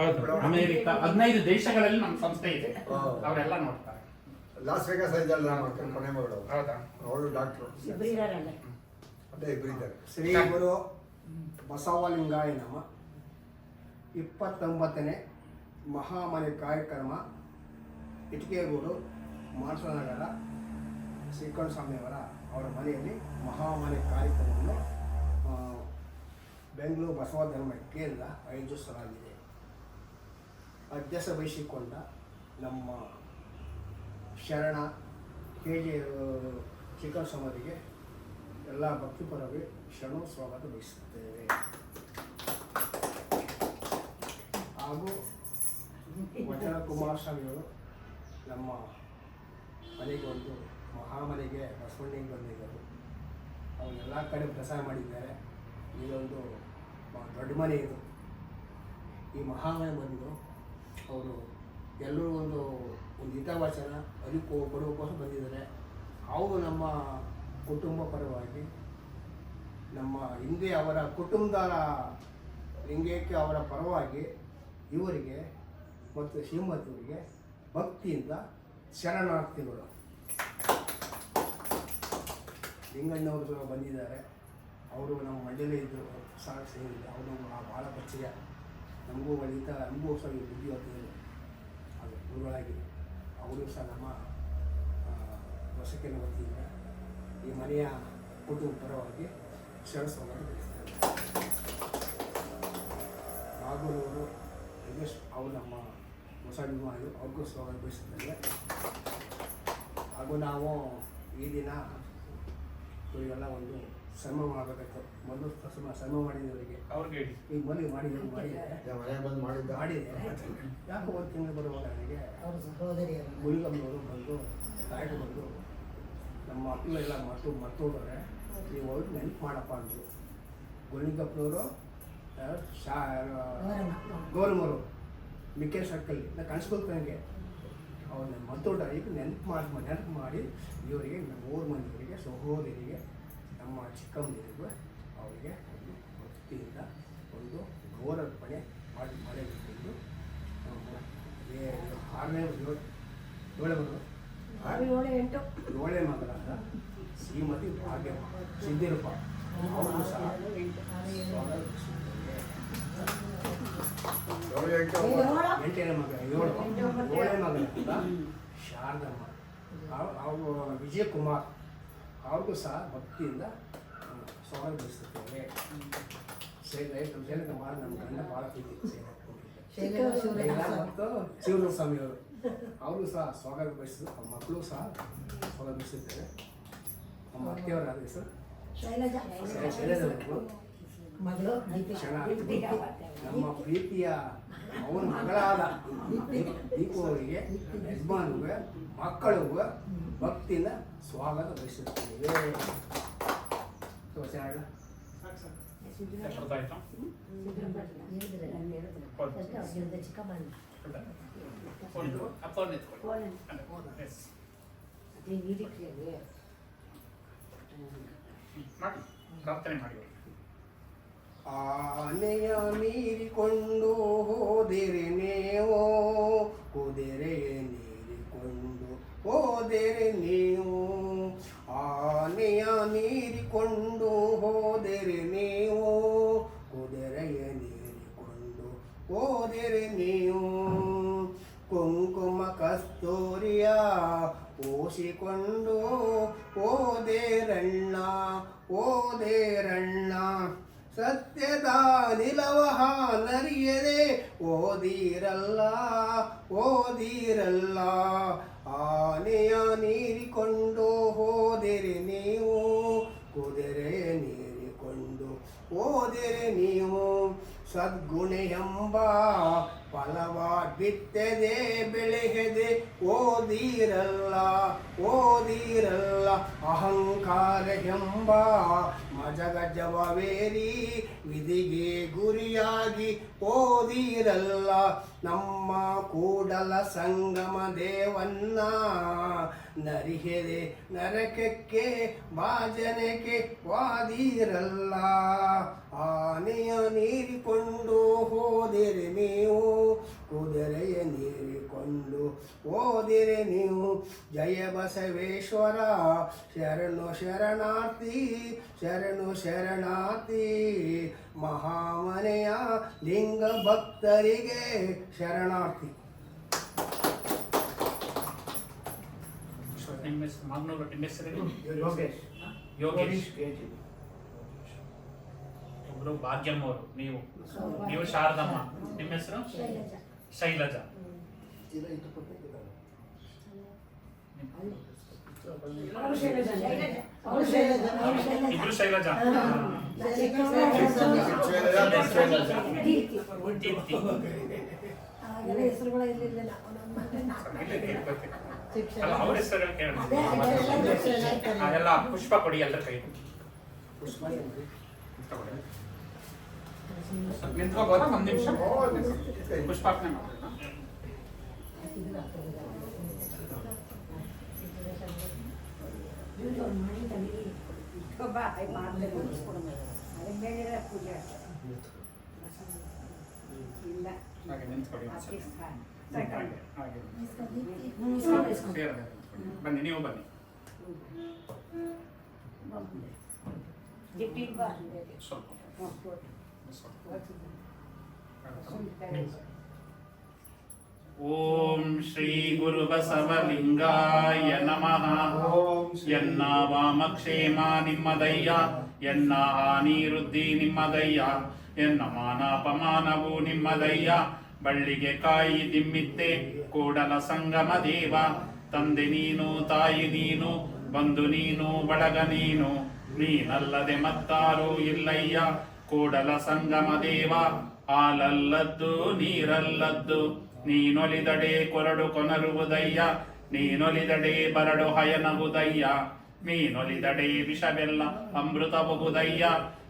ಹೌದು ಅಮೆರಿಕ ಹದಿನೈದು ದೇಶಗಳಲ್ಲಿ ನಮ್ಮ ಸಂಸ್ಥೆ ಇದೆ. ಅವರೆಲ್ಲ ನೋಡ್ತಾರೆ. ಲಾಸ್ ವೇಗಾಸ್ ಇದ್ದಲ್ಲ ನಮ್ಮ ಅಕ್ಕನ ಕೊನೆ ಮಗಳು. ಹೌದಾ? ಅವಳು ಡಾಕ್ಟ್ರು. ಅದೇ ಇಬ್ರು ಇದ್ದಾರೆ. ಶ್ರೀ ಗುರು ಬಸವಲಿಂಗಾಯ ನಮ ಇಪ್ಪತ್ತೊಂಬತ್ತನೇ ಮಹಾಮನೆ ಕಾರ್ಯಕ್ರಮ ಇಟಿಕೆಗೂಡು ಮಾರ್ಸನಗರ ಶ್ರೀಕಂಠ ಸ್ವಾಮಿಯವರ ಅವರ ಮನೆಯಲ್ಲಿ ಮಹಾಮನೆ ಕಾರ್ಯಕ್ರಮವನ್ನು ಬೆಂಗಳೂರು ಬಸವ ಧರ್ಮ ಕೇಂದ್ರ ಆಯೋಜಿಸಲಾಗಿದೆ ಅಧ್ಯಕ್ಷ ವಹಿಸಿಕೊಂಡ ನಮ್ಮ ಶರಣ ಕೆ ಜಿ ಚಿಕ್ಕ ಸಮಾಧಿಗೆ ಎಲ್ಲ ಭಕ್ತಿಪರವೇ ಶರಣ ಸ್ವಾಗತ ಬಯಸುತ್ತೇವೆ ಹಾಗೂ ವಚನ ಕುಮಾರಸ್ವಾಮಿಯವರು ನಮ್ಮ ಮನೆಗೆ ಒಂದು ಮಹಾಮನೆಗೆ ಬಸವಣ್ಣಿಗೆ ಬಂದಿದ್ದರು. ಅವರು ಎಲ್ಲ ಕಡೆ ಪ್ರಸಾರ ಮಾಡಿದ್ದಾರೆ. ಇದೊಂದು ದೊಡ್ಡ ಮನೆ ಇದು. ಈ ಮಹಾಮಯ ಬಂದು ಅವರು ಎಲ್ಲರೂ ಒಂದು ಒಂದು ಹಿತವಾಚನ ಅದಕ್ಕೂ ಕೊಡುವಕ್ಕೋಸ್ಕರ ಬಂದಿದ್ದಾರೆ. ಅವರು ನಮ್ಮ ಕುಟುಂಬ ಪರವಾಗಿ ನಮ್ಮ ಹಿಂದೆ ಅವರ ಕುಟುಂಬದಾರ ಲಿಂಗಕ್ಕೆ ಅವರ ಪರವಾಗಿ ಇವರಿಗೆ ಮತ್ತು ಶ್ರೀಮತಿಯವರಿಗೆ ಭಕ್ತಿಯಿಂದ ಶರಣಾರ್ಥಿಗಳು. ಲಿಂಗಣ್ಣವರು ಬಂದಿದ್ದಾರೆ. ಅವರು ನಮ್ಮ ಮಂಡ್ಯದಲ್ಲೇ ಇದ್ದರು ಸಾಕು ಸೇರಿಲ್ಲ ಅವರು ಆ ಭಾಳ ಪರಿಚಯ. ನಮಗೂ ಒಳಿತ ನಮಗೂ ಸಹ ಬುದ್ಧಿ ಹೇಳಿ ಅದು ಗುರುಗಳಾಗಿ. ಅವರು ಸಹ ನಮ್ಮ ವಸಕಿನ ವತಿಯಿಂದ ಈ ಮನೆಯ ಕುಟುಂಬ ಪರವಾಗಿ ಶರಣಸ್ವಾಗತ ಬಯಸ್ತಾರೆ ನಾಗೂರವರು ಯೋಗೇಶ್ ಅವರು ನಮ್ಮ ಹೊಸ ಅಭಿಮಾನಿಗಳು, ಅವ್ರಿಗೂ ಸ್ವಾಗತ ಬಯಸಿದ್ದಾರೆ ಹಾಗೂ ನಾವು ಈ ದಿನ ಇವರಿಗೆಲ್ಲ ಒಂದು ಶ್ರಮ ಮಾಡಬೇಕಾಯ್ತು ಮೊದಲು ಶ್ರಮ ಶ್ರಮ ಮಾಡಿದವರಿಗೆ. ಅವ್ರಿಗೆ ಹೇಳಿ. ಈಗ ಮಾಡಿ ಮಾಡಿದ್ರು ಮಾಡಿದ್ದಾರೆ ನಮ್ಮ ಮನೆಗೆ ಬಂದು ಮಾಡಿ ಮಾಡಿದೆ. ಯಾಕೆ ಒಂದು ತಿಂಗಳು ಬರುವಾಗ ನನಗೆ ಅವ್ರ ಸಹೋದರಿಯರು. ಗುಳಿಗಮ್ಮನವರು ಬಂದು ತಾಯಿಗೆ ಬಂದು ನಮ್ಮ ಮಕ್ಕಳೆಲ್ಲ ಮತ್ತು ಮತ್ತೋದ್ರೆ ನೀವು ಹೋಗಿ ನೆನಪು ಮಾಡಪ್ಪ ಅಂದರು. ಗುಳಿಗಪ್ಪನವರು ಶಾ ಗೌರಮರು ಮಿಕ್ಕೆ ಸರ್ಕಲ್ ನಾ ಕನ್ಸ್ಬೇಕು ನನಗೆ ಅವ್ರನ್ನ ಮತ್ತೋಟ ಈಗ ನೆನಪು ಮಾಡಿ ನೆನಪು ಮಾಡಿ ಇವರಿಗೆ ನಮ್ಮ ಊರು ಮಂದಿಯವರಿಗೆ ಸಹೋದರಿಗೆ ನಮ್ಮ ಚಿಕ್ಕಮ್ಮನಿಗೂ ಅವರಿಗೆ ಒಂದು ಭಕ್ತಿಯಿಂದ ಒಂದು ಗೌರವರ್ಪಣೆ ಮಾಡಿ ಮಾಡಬೇಕೆಂದು ಆರನೇ ಏಳು ಏಳೇ ಮಗಳು? ಏಳು ಎಂಟು. ಏಳೇ ಮಗಳಾದ ಶ್ರೀಮತಿ ಭಾಗ್ಯ ಸಿದ್ದಿರಪ್ಪ. ಅವರು ಸಹ ಏಳು ಎಂಟನೇ ಮಗ ಏಳು ಏಳನೇ ಮಗಳ ಶಾರದಮ್ಮ. ಅವ್- ಅವರು ವಿಜಯ್ ಕುಮಾರ್ ಅವ್ರಿಗೂ ಸಹ ಭಕ್ತಿಯಿಂದ ಸ್ವಾಮಿ ಸ್ವಾಗತ ಸೇನೆ ನಮ್ಮ ಸೇವೆ ಭಾಳ ನಮ್ಮ ಗಂಡ ಭಾಳ ಪ್ರೀತಿ ಸ್ವಾಮಿ. ಮತ್ತು ಶಿವರ ಸ್ವಾಮಿಯವರು ಅವರು ಸಹ. ಸ್ವಾಗತ ಬಯಸಿದ್ರು ಅವ್ರ ಮಕ್ಕಳು ಸಹ ಸ್ವಾಗತ ಬಯಸಿದ್ದೇವೆ ನಮ್ಮ ಅತ್ತೆಯವರ ಹೆಸರು ಶೈಲಜಾ. ಮಕ್ಕಳು ನಮ್ಮ ಪ್ರೀತಿಯ ಅವನ ಮಗಳಾದ ದೀಪು ಅವರಿಗೆ ಯಜಮಾನಿಗೆ ಮಕ್ಕಳಿಗೂ ಭಕ್ತಿಯಿಂದ ಸ್ವಾಗತ ಬಯಸುತ್ತೇವೆ ತೋರ್ಸಿ ಹೇಳ. ಎಷ್ಟೊತ್ತು ಮೀರಿಕೊಂಡು ಹೋದಿರಿ ನಾನು ಹೋದಿರಿ ನೀವು ಆನೆಯ ಮೀರಿಕೊಂಡು ಹೋದೆರೆ ನೀವು, ಕುದುರೆಯ ನೀರಿಕೊಂಡು ಹೋದೆರೆ ನೀವು, ಕುಂಕುಮ ಕಸ್ತೂರಿಯ ಪೋಷಿಕೊಂಡು ಓದೇರಣ್ಣ ಓದೇರಣ್ಣ ಸತ್ಯದ ನಿಲವಹ ನರಿಯದೆ, ಓದಿರಲ್ಲ ಓದಿರಲ್ಲ. ಆನೆಯ ನೀರಿಕೊಂಡು ಹೋದರೆ ನೀವು ಕುದುರೆ ನೀರಿಕೊಂಡು ಹೋದರೆ ನೀವು ಸದ್ಗುಣ ಎಂಬ ಫಲವ ಬಿತ್ತದೆ ಓದಿರಲ್ಲ ಓದಿರಲ್ಲ, ಅಹಂಕಾರ ಎಂಬ ಮಜಗಜವೇರಿ ವಿಧಿಗೆ ಗುರಿಯಾಗಿ ಓದಿರಲ್ಲ, ನಮ್ಮ ಕೂಡಲ ಸಂಗಮ ದೇವನ್ನ ನರಿಹೆದೆ ನರಕಕ್ಕೆ ಭಾಜನಕ್ಕೆ ವಾದಿರಲ್ಲ. ಆನೆಯ ನೀರಿಕೊಂಡು ಹೋದಿರಿ ನೀವು ಕುದುರೆಯ ನೀರಿಕೊಂಡು ಓದಿರಿ ನೀವು. ಜಯ ಬಸವೇಶ್ವರ ಶರಣು ಶರಣಾರ್ಥಿ ಶರಣು ಶರಣಾರ್ಥಿ. ಮಹಾಮನೆಯ ಲಿಂಗ ಭಕ್ತರಿಗೆ ಶರಣಾರ್ಥಿ. ನಿಮ್ಮ ಹೆಸರು ಮಾಗ್ನೂರು ನಿಮ್ಮ ಹೆಸರು ಯೋಗೇಶ್. ಯೋಗೇಶ್ ಒಬ್ರು ಭಾಗ್ಯಮ್ಮ ಅವರು ನೀವು. ನೀವು ಶಾರದಮ್ಮ. ನಿಮ್ಮ ಹೆಸರು? ಶೈಲಜಾ. ಇಬ್ರು ಶೈಲಜಾ. ಅವ್ರ ಹೆಸರು ಕೇಳಿ ಅದೆಲ್ಲ ಪುಷ್ಪ ಕೊಡಿ ಎಲ್ಲ ಕೈ ತಗೊಳ್ಳಿ. ನಿಂತ್ಕೋಬೋದಾ ಒಂದ್ ನಿಮಿಷ ಪುಷ್ಪಾರ್ಪಣೆ ಮಾಡೋಣ ಹಾಗೆ ನಿಂತ್ಕೊಳ್ಳಿ ಒಂದ್ಸಲ. ಹಾಗೆ, ಹಾಗೆ. ಸೇರದೆ ನಿಂತ್ಕೊಳ್ಳಿ. ಬನ್ನಿ ನೀವು ಬನ್ನಿ ಸ್ವಲ್ಪ ಸ್ವಲ್ಪ. ಓಂ ಶ್ರೀ ಗುರು ಬಸವಲಿಂಗಾಯ ನಮಃ ಎನ್ನ ವಾಮಕ್ಷೇಮ ನಿಮ್ಮದಯ್ಯ ಎನ್ನ ಹಾನಿ ವೃದ್ಧಿ ನಿಮ್ಮದಯ್ಯ ಎನ್ನ ಮಾನಾಪಮಾನವು ನಿಮ್ಮದಯ್ಯ ಬಳ್ಳಿಗೆ ಕಾಯಿ ದಿಮ್ಮಿತ್ತೆ ಕೂಡಲ ಸಂಗಮ ದೇವ ತಂದೆ ನೀನು ತಾಯಿ ನೀನು ಬಂಧು ನೀನು ಬಳಗ ನೀನು ನೀನಲ್ಲದೆ ಮತ್ತಾರೂ ಇಲ್ಲಯ್ಯ ಕೂಡಲ ಸಂಗಮ ದೇವ, ಹಾಲಲ್ಲದ್ದು, ನೀರಲ್ಲದ್ದು. ನೀನೊಲಿದಡೆ ಕೊರಡು ಕೊನರುವುದಯ್ಯ ನೀನೊಲಿದಡೆ ಬರಡು ಹಯನಗುದಯ್ಯ ನೀನೊಲಿದಡೆ ವಿಷವೆಲ್ಲ ಅಮೃತಬಹುದಯ್ಯ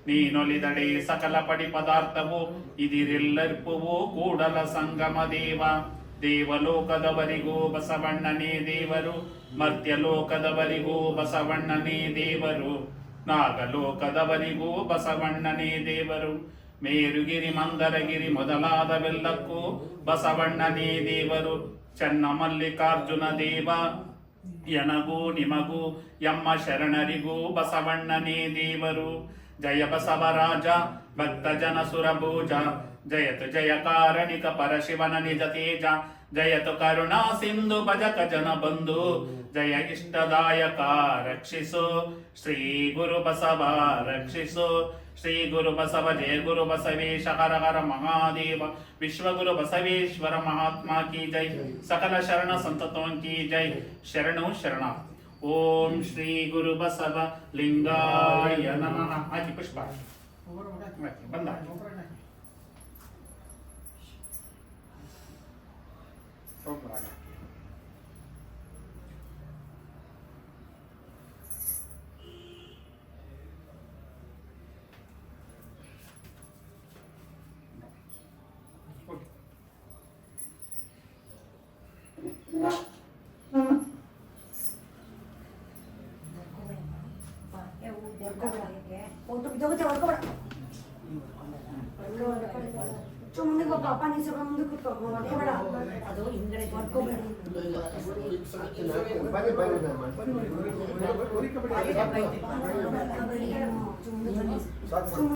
ನೀನೊಲಿದಡೆ ಸಕಲ ಪಡಿ ಪದಾರ್ಥವು, ಇದಿರೆಲ್ಲರ್ಪುವು ಕೂಡಲ ಸಂಗಮ ದೇವ. ದೇವಲೋಕದವರಿಗೂ ಬಸವಣ್ಣನೇ ದೇವರು ಮಧ್ಯಲೋಕದವರಿಗೂ ಬಸವಣ್ಣನೇ ದೇವರು. ನಾಗಲೋಕದವರಿಗೂ ಬಸವಣ್ಣನೇ ದೇವರು. ಮೇರುಗಿರಿ ಮಂದರಗಿರಿ ಮೊದಲಾದವೆಲ್ಲಕ್ಕೂ ಬಸವಣ್ಣನೇ ದೇವರು. ಚನ್ನ ಮಲ್ಲಿಕಾರ್ಜುನ ದೇವ, ಎನಗೂ ನಿಮಗೂ, ಎಮ್ಮ ಶರಣರಿಗೂ ಬಸವಣ್ಣನೇ ದೇವರು. ಜಯ ಬಸವರಾಜ, ಭಕ್ತ ಜನ ಸುರಭೂಜ, ಜಯತು ಜಯ ಕಾರಣಿಕ ಪರಶಿವನ ನಿಜ ತೇಜ. ಜಯತು ಕರುಣಾ ಸಿಂಧು ಭಜಕ ಜನ ಬಂಧು ಜಯ ಇಷ್ಟದಾಯಕ ರಕ್ಷಿಸು ಶ್ರೀ ಗುರು ಬಸವ ರಕ್ಷಿಸು ಶ್ರೀ ಗುರು ಬಸವ ಜಯ ಗುರು ಬಸವೇಶ ಹರ ಹರ ಮಹಾದೇವ ವಿಶ್ವಗುರು ಬಸವೇಶ್ವರ ಮಹಾತ್ಮ ಕಿ ಜೈ ಸಕಲ ಶರಣ ಸಂತತೋಂ ಕಿ ಜೈ ಶರಣು ಶರಣ ಓಂ ಶ್ರೀ ಗುರು ಬಸವ ಲಿಂಗಾಯ ನಮಃ ಹಾಕಿ ಪುಷ್ಪ 조금 안에 내 거라 이게. 어, 또, 저거, 저거, 저거. ಹೋಗಿ. ಮುಂದೆ ಪಾಪ ನೀ ಸ್ವಲ್ಪ ಮುಂದೆ ಕೂತ್ಕೋ ಬೇಡ ಅದು ಹಿಂದ್ಗಡೆ ಹೊಡ್ಕೋಬೇಡ ಬನ್ನಿ ಬನ್ನಿ